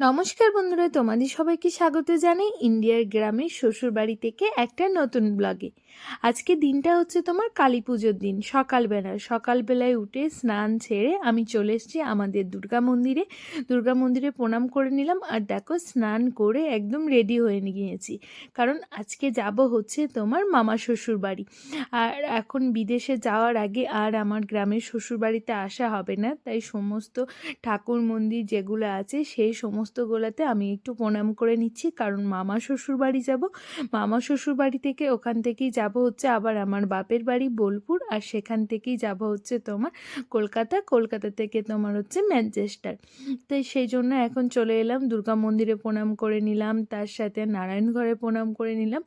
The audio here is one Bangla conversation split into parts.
নমস্কার বন্ধুরা, তোমাদের সবাইকে স্বাগত জানাই ইন্ডিয়ার গ্রামের শ্বশুরবাড়ি থেকে একটা নতুন ব্লগে। আজকে দিনটা হচ্ছে তোমার কালী পুজোর দিন, সকালবেলা। সকালবেলায় উঠে স্নান ছেড়ে আমি চলে এসেছি আমাদের দুর্গা মন্দিরে। দুর্গা মন্দিরে প্রণাম করে নিলাম আর দেখো স্নান করে একদম রেডি হয়ে গিয়েছি। কারণ আজকে যাব হচ্ছে তোমার মামা শ্বশুর বাড়ি আর এখন বিদেশে যাওয়ার আগে আর আমার গ্রামের শ্বশুর বাড়িতে আসা হবে না। তাই সমস্ত ঠাকুর মন্দির যেগুলো আছে, সেই সমস্তগুলোতে আমি একটু প্রণাম করে নিচ্ছি। কারণ মামা শ্বশুর বাড়ি যাব, মামা শ্বশুর বাড়ি থেকে ওখান থেকেই যাব হচ্ছে আবার আমার বাপের বাড়ি বোলপুর আর সেখান থেকেই যাব হচ্ছে তোমার কলকাতা। কলকাতা থেকে তোমার হচ্ছে ম্যানচেস্টার। তাই সেই জন্য এখন চলে এলাম, দুর্গা মন্দিরে প্রণাম করে নিলাম, তার সাথে নারায়ণ ঘরে প্রণাম করে নিলাম।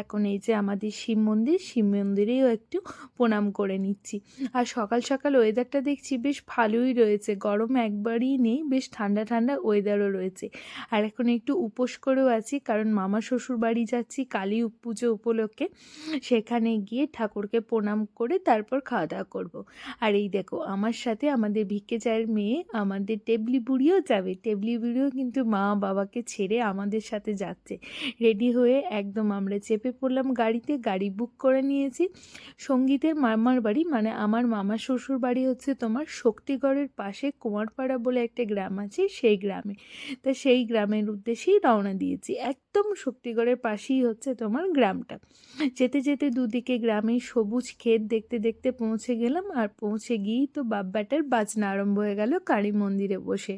এখন এই যে আমাদের শিব মন্দির, শিব মন্দিরেও একটু প্রণাম করে নিচ্ছি। আর সকাল সকাল ওয়েদারটা দেখছি বেশ ভালোই রয়েছে, গরম একবারই নেই, বেশ ঠান্ডা ঠান্ডা ওয়েদারও রয়েছে। আর এখন একটু উপোস করেও আছি, কারণ মামা শ্বশুর বাড়ি যাচ্ছি কালী পুজো উপলক্ষে। সেখানে গিয়ে ঠাকুরকে প্রণাম করে তারপর খাওয়া দাওয়া করব। আর এই দেখো, আমার সাথে আমাদের ভিক্ষে চায়ের মেয়ে, আমাদের টেবলি বুড়িও যাবে। টেবলি বুড়িও কিন্তু মা বাবাকে ছেড়ে আমাদের সাথে যাচ্ছে। রেডি হয়ে একদম আমরা চেপে পড়লাম গাড়িতে, গাড়ি বুক করে নিয়েছি। সঙ্গীতের মামার বাড়ি মানে আমার মামা শ্বশুর বাড়ি হচ্ছে তোমার শক্তিগড়ের পাশে কুমারপাড়া বলে একটা গ্রাম আছে, সেই গ্রামে। তা সেই গ্রামের উদ্দেশ্যেই রওনা দিয়েছি। একদম শক্তিগড়ের পাশেই হচ্ছে তোমার গ্রামটা। যেতে যেতে দুদিকে গ্রামে সবুজ ক্ষেত দেখতে দেখতে পৌঁছে গেলাম আর পৌঁছে গিয়েই তো বাব্বাটার বাজনা আরম্ভ হয়ে গেল কালী মন্দিরে বসে।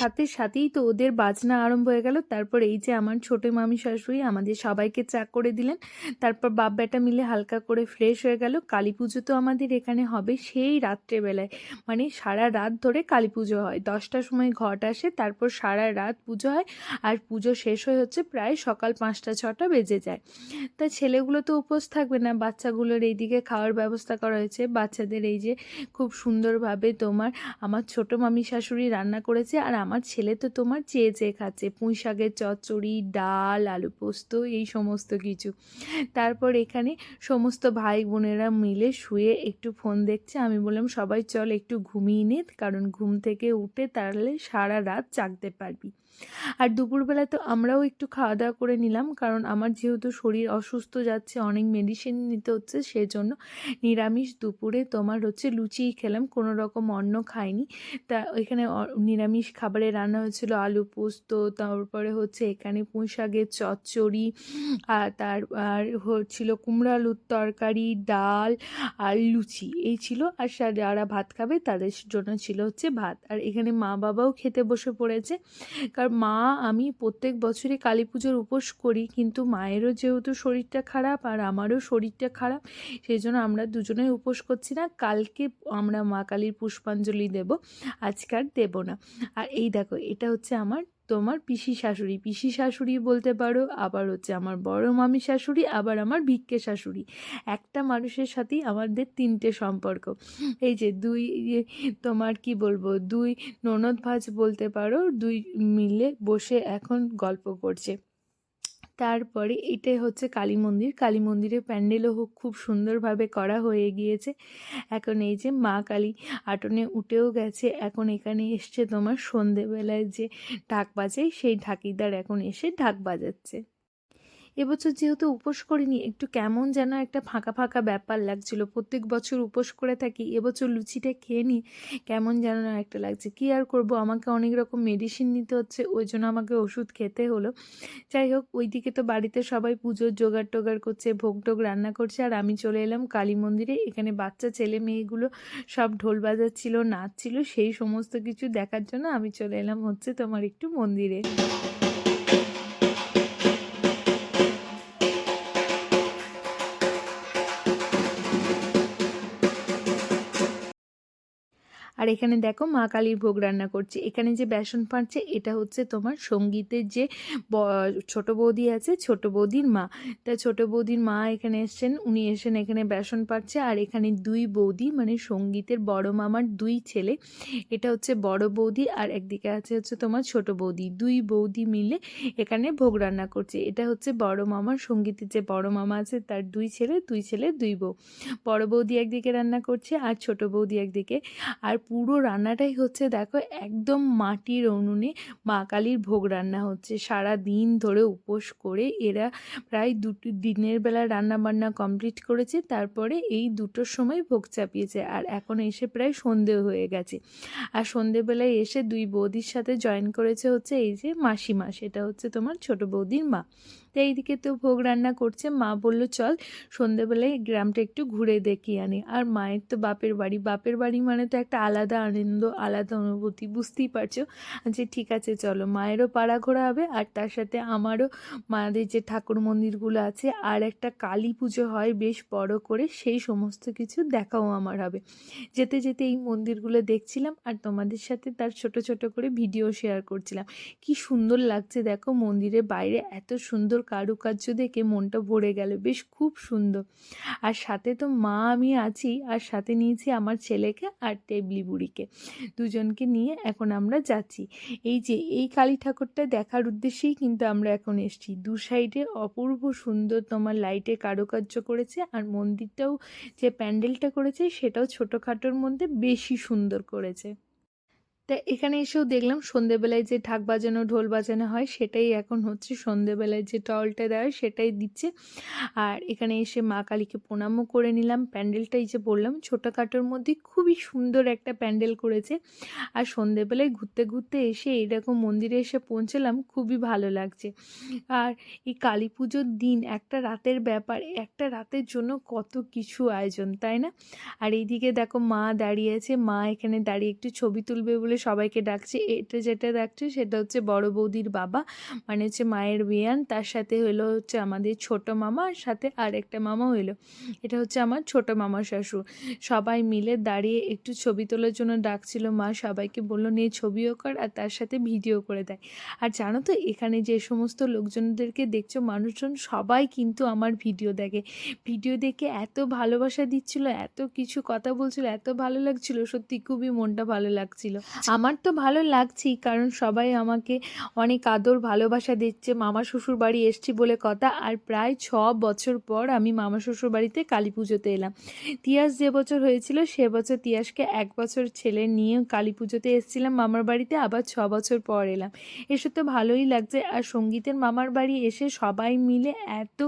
সাথে সাথেই তো ওদের বাজনা আরম্ভ হয়ে গেল। তারপর এই যে আমার ছোটো মামি শাশুড়ি আমাদের সবাইকে চা করে দিলেন। তারপর বাপ বেটা মিলে হালকা করে ফ্রেশ হয়ে গেল। কালী পুজো তো আমাদের এখানে হবে সেই রাত্রেবেলায়। মানে সারা রাত ধরে কালী পুজো হয়। দশটার সময় ঘট আসে, তারপর সারা রাত পুজো হয়। আর পুজো শেষ হয়ে হচ্ছে প্রায় সকাল পাঁচটা, ছটা বেজে যায়। তা ছেলেগুলো তো উপোস থাকবে না। বাচ্চাগুলোর এইদিকে খাওয়ার ব্যবস্থা করা হয়েছে। বাচ্চাদের এই যে খুব সুন্দরভাবে তোমার, আমার ছোটো মামি শাশুড়ি রান্না করেছে। আর আমার ছেলে তো তোমার চেয়ে চেয়ে খাচ্ছে। পুঁই শাকের চচ্চড়ি, ডাল, আলু পোস্ত, এই সমস্ত কিছু। তারপর এখানে সমস্ত ভাই বোনেরা মিলে শুয়ে একটু ফোন দেখছে। আমি বললাম, সবাই চল একটু ঘুমিয়ে নে, কারণ ঘুম থেকে উঠে তাহলে সারা রাত জাগতে পারবি। আর দুপুরবেলা তো আমরাও একটু খাওয়া দাওয়া করে নিলাম, কারণ আমার যেহেতু শরীর অসুস্থ যাচ্ছে, অনেক মেডিসিন নিতে হচ্ছে, সেজন্য নিরামিষ দুপুরে তোমার হচ্ছে লুচিই খেলাম কোনো রকম অন্ন খাইনি। তা এখানে নিরামিষ খাবারে রান্না হয়েছিল আলু পোস্ত, তারপরে হচ্ছে এখানে পুঁই শাকের চচ্চড়ি আর তার, আর হচ্ছিল কুমড়ো আলুর তরকারি, ডাল আর লুচি, এই ছিল। আর যারা ভাত খাবে তাদের জন্য ছিল হচ্ছে ভাত। আর এখানে মা বাবাও খেতে বসে পড়েছে, কারণ মা, আমি প্রত্যেক বছরই কালী পুজোর উপোস করি, কিন্তু মায়েরও যেহেতু শরীরটা খারাপ আর আমারও শরীরটা খারাপ সেই জন্য আমরা দুজনেই উপোস করছি না। কালকে আমরা মা কালীর পুষ্পাঞ্জলি দেব, আজকে আর দেবো না। আর এই দেখো, এটা হচ্ছে আমার তোমার পিসি শাশুড়ি। পিসি শাশুড়ি বলতে পারো, আবার হচ্ছে আমার বড় মামি শাশুড়ি, আবার আমার ভিক্ষে শাশুড়ি। একটা মানুষের সাথেই আমাদের তিনটে সম্পর্ক। এই যে দুই ইয়ে তোমার কি বলব, দুই ননদ ভাজ বলতে পারো, দুই মিলে বসে এখন গল্প করছে। তারপরে এটাই হচ্ছে কালী মন্দির। কালী মন্দিরের প্যান্ডেলও খুব সুন্দরভাবে করা হয়ে গিয়েছে। এখন এই যে মা কালী আটনে উঠেও গেছে। এখন এখানে এসছে তোমার সন্ধেবেলায় যে ঢাক বাজে, সেই ঢাকিদার এখন এসে ঢাক বাজাচ্ছে। এবছর যেহেতু উপোস করিনি, একটু কেমন যেন একটা ফাঁকা ফাঁকা ব্যাপার লাগছিল। প্রত্যেক বছর উপোস করে থাকি, এবছর লুচিটা খেয়ে নিই কেমন যেন একটা লাগছে। কী আর করব? আমাকে অনেক রকম মেডিসিন নিতে হচ্ছে, ওই জন্য আমাকে ওষুধ খেতে হলো। যাই হোক, ওইদিকে তো বাড়িতে সবাই পুজোর জোগাড় টোগাড় করছে, ভোগ টোগ রান্না করছে, আর আমি চলে এলাম কালী মন্দিরে। এখানে বাচ্চা, ছেলে, মেয়েগুলো সব ঢোল বাজাচ্ছিল, নাচছিল, সেই সমস্ত কিছু দেখার জন্য আমি চলে এলাম হচ্ছে তোমার একটু মন্দিরে। আর এখানে দেখো মা কালীর ভোগ রান্না করছে। এখানে যে বেসন পাচ্ছে এটা হচ্ছে তোমার সঙ্গীতের যে ছোট বৌদি আছে, ছোট বৌদির মা। তা ছোট বৌদির মা এখানে এসছেন, উনি এসেন এখানে বেসন পাচ্ছে আর এখানে দুই বৌদি মানে সঙ্গীতের বড় মামার দুই ছেলে। এটা হচ্ছে বড় বৌদি আর একদিকে আছে হচ্ছে তোমার ছোট বৌদি। দুই বৌদি মিলে এখানে ভোগ রান্না করছে। এটা হচ্ছে বড় মামার সঙ্গীতের যে বড় মামা আছে, তার দুই ছেলে দুই ছেলে, দুই বউ। বড় বৌদি একদিকে রান্না করছে আর ছোট বৌদি একদিকে। আর পুরো রান্নাটাই হচ্ছে দেখো একদম মাটির উনুনে মা কালীর ভোগ রান্না হচ্ছে। সারা দিন ধরে উপোস করে এরা প্রায় দুটো, দিনের বেলা রান্না বান্না কমপ্লিট করেছে, তারপরে এই দুটোর সময় ভোগ চাপিয়েছে। আর এখন এসে প্রায় সন্ধে হয়ে গেছে। আর সন্ধেবেলায় এসে দুই বৌদির সাথে জয়েন করেছে হচ্ছে এই যে মাসিমা, সেটা হচ্ছে তোমার ছোট বৌদির মা। তো এইদিকে তো ভোগ রান্না করছে, মা বলল, চল সন্ধেবেলায় গ্রামটা একটু ঘুরে দেখি আনি। আর মায়ের তো বাপের বাড়ি বাপের বাড়ি মানে তো একটা আলাদা আনন্দ, আলাদা অনুভূতি, বুঝতেই পারছ। যে ঠিক আছে, চলো, মায়েরও পাড়া ঘোরা হবে আর তার সাথে আমারও, মাদের যে ঠাকুর মন্দিরগুলো আছে আর একটা কালী পুজো হয় বেশ বড় করে, সেই সমস্ত কিছু দেখাও আমার হবে। যেতে যেতে এই মন্দিরগুলো দেখছিলাম আর তোমাদের সাথে তার ছোট ছোট করে ভিডিও শেয়ার করছিলাম। কি সুন্দর লাগছে দেখো মন্দিরের বাইরে, এত সুন্দর কারুকার্য দেখে মনটা ভরে গেল। বেশ খুব সুন্দর। আর সাথে তো মা আমি আছি, আর সাথে নিয়েছি আমার ছেলেকে আর টেবলি বুড়িকে। দুজনকে নিয়ে এখন আমরা যাচ্ছি। এই যে, এই কালী ঠাকুরটা দেখার উদ্দেশ্যেই কিন্তু আমরা এখন এসেছি। দু সাইডে অপূর্ব সুন্দর তোমার লাইটে কারুকার্য করেছে, আর মন্দিরটাও যে প্যান্ডেলটা করেছে, সেটাও ছোটোখাটোর মধ্যে বেশি সুন্দর করেছে। তা এখানে এসেও দেখলাম সন্ধেবেলায় যে ঢাক বাজানো, ঢোল বাজানো হয়, সেটাই এখন হচ্ছে সন্ধেবেলায় যে টলটা দেওয়া হয়, সেটাই দিচ্ছে। আর এখানে এসে মা কালীকে প্রণামও করে নিলাম। প্যান্ডেলটাই যে বললাম, ছোটোখাটোর মধ্যে খুবই সুন্দর একটা প্যান্ডেল করেছে। আর সন্ধেবেলায় ঘুরতে ঘুরতে এসে এরকম মন্দিরে এসে পৌঁছলাম, খুবই ভালো লাগছে। আর এই কালী পুজোর দিন, একটা রাতের ব্যাপার, একটা রাতের জন্য কত কিছু আয়োজন, তাই না? আর এইদিকে দেখো মা দাঁড়িয়ে আছে, মা এখানে দাঁড়িয়ে একটু ছবি তুলবে বলে সবাইকে ডাকছে, এটা যেটা ডাকছে সেটা হচ্ছে বড় বৌদির বাবা মানে হচ্ছে মায়ের বিয়ান, তার সাথে হলো হচ্ছে আমাদের ছোট মামা আর সাথে আর একটা মামা হইল। এটা হচ্ছে আমার ছোট মামা শ্বশুর সবাই মিলে দাঁড়িয়ে একটু ছবি তোলার জন্য ডাকছিল, মা সবাইকে বলল নিয়ে ছবিও কর আর তার সাথে ভিডিও করে দেয়। আর জানো তো, এখানে যে সমস্ত লোকজনদেরকে দেখছ, মানুষজন সবাই কিন্তু আমার ভিডিও দেখে। ভিডিও দেখে এত ভালোবাসা দিচ্ছিল, এত কিছু কথা বলছিল, এত ভালো লাগছিল, সত্যি খুবই মনটা ভালো লাগছিল। আমার তো ভালো লাগছেই, কারণ সবাই আমাকে অনেক আদর, ভালোবাসা দিচ্ছে। মামা শ্বশুর বাড়ি এসছি বলে কথা। আর প্রায় ছ বছর পর আমি মামা শ্বশুর বাড়িতে কালী পুজোতে এলাম। তিয়াস যে বছর হয়েছিল, সে বছর তিয়াসকে এক বছর ছেলে নিয়ে কালী পুজোতে এসেছিলাম মামার বাড়িতে, আবার ছ বছর পর এলাম। এসে তো ভালোই লাগছে। আর সঙ্গীতের মামার বাড়ি এসে সবাই মিলে এত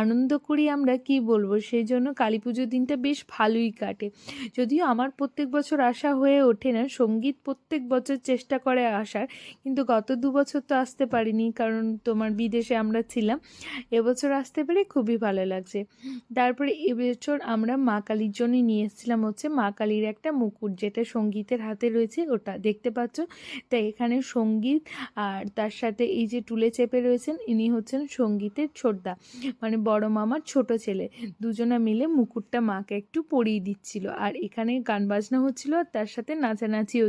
আনন্দ করি আমরা, কি বলব? সেই জন্য কালী পুজোর দিনটা বেশ ভালোই কাটে। যদিও আমার প্রত্যেক বছর আসা হয়ে ওঠে না, সংগীত প্রত্যেক বছর চেষ্টা করে আসার, কিন্তু গত দু বছর তো আসতে পারিনি কারণ তোমার বিদেশে আমরা ছিলাম। এবছর আসতে পেরে খুবই ভালো লাগছে। তারপরে এবছর আমরা মা কালীর জন্য নিয়ে এসেছিলাম হচ্ছে মা কালীর একটা মুকুট, যেটা সঙ্গীতের হাতে রয়েছে ওটা দেখতে পাচ্ছ। তাই এখানে সংগীত আর তার সাথে এই যে টুলে চেপে রয়েছেন, ইনি হচ্ছেন সঙ্গীতের ছোটদা মানে বড় মামার ছোট ছেলে। দুজনা মিলে মুকুটটা মাকে একটু পরিয়ে দিচ্ছিল। আর এখানে গান বাজনা হচ্ছিল আর তার সাথে নাচানাচিও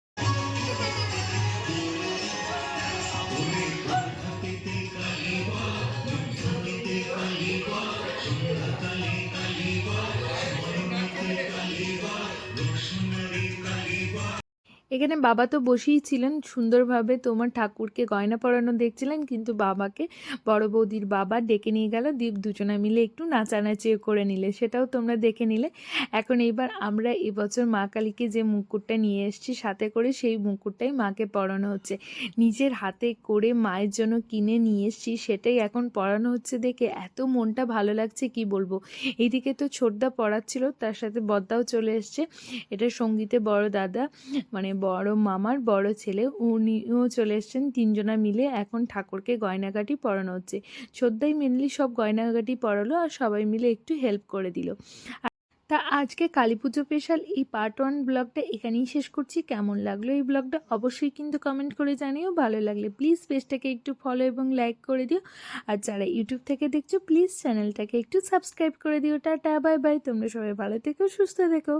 এখানে বাবা তো বসেই ছিলেন, সুন্দরভাবে তোমার ঠাকুরকে গয়না পরানো দেখছিলেন, কিন্তু বাবাকে, বড় বৌদির বাবা ডেকে নিয়ে গেল, দীপ দুজনা মিলে একটু নাচানাচিও করে নিলে, সেটাও তোমরা দেখে নিলে। এখন এইবার আমরা এবছর মা কালীকে যে মুকুটটা নিয়ে এসেছি, সাথে করে সেই মুকুটটাই মাকে পরানো হচ্ছে। নিজের হাতে করে মায়ের জন্য কিনে নিয়ে এসেছি, সেটাই এখন পরানো হচ্ছে দেখে এত মনটা ভালো লাগছে, কি বলব? এইদিকে তো ছোটদা পড়াচ্ছিল, তার সাথে বদ্দাও চলে এসছে। এটা সঙ্গীতে বড় দাদা মানে বড় মামার বড় ছেলে। উনিও চলে এসছেন। তিনজনা মিলে এখন ঠাকুরকে গয়নাগাটি পরানো হচ্ছে। সদ্যাই মেনলি সব গয়নাগাটি পরালো আর সবাই মিলে একটু হেল্প করে দিল। তা আজকে কালী পুজো স্পেশাল এই পার্ট ওয়ান ব্লগটা এখানেই শেষ করছি। কেমন লাগল এই ব্লগটা অবশ্যই কিন্তু কমেন্ট করে জানিও। ভালো লাগলে প্লিজ পেজটাকে একটু ফলো এবং লাইক করে দিও। আর যারা ইউটিউব থেকে দেখছ প্লিজ চ্যানেলটাকে একটু সাবস্ক্রাইব করে দিও। টাটা বাই বাই তোমরা সবাই ভালো থেকো, সুস্থ থেকো।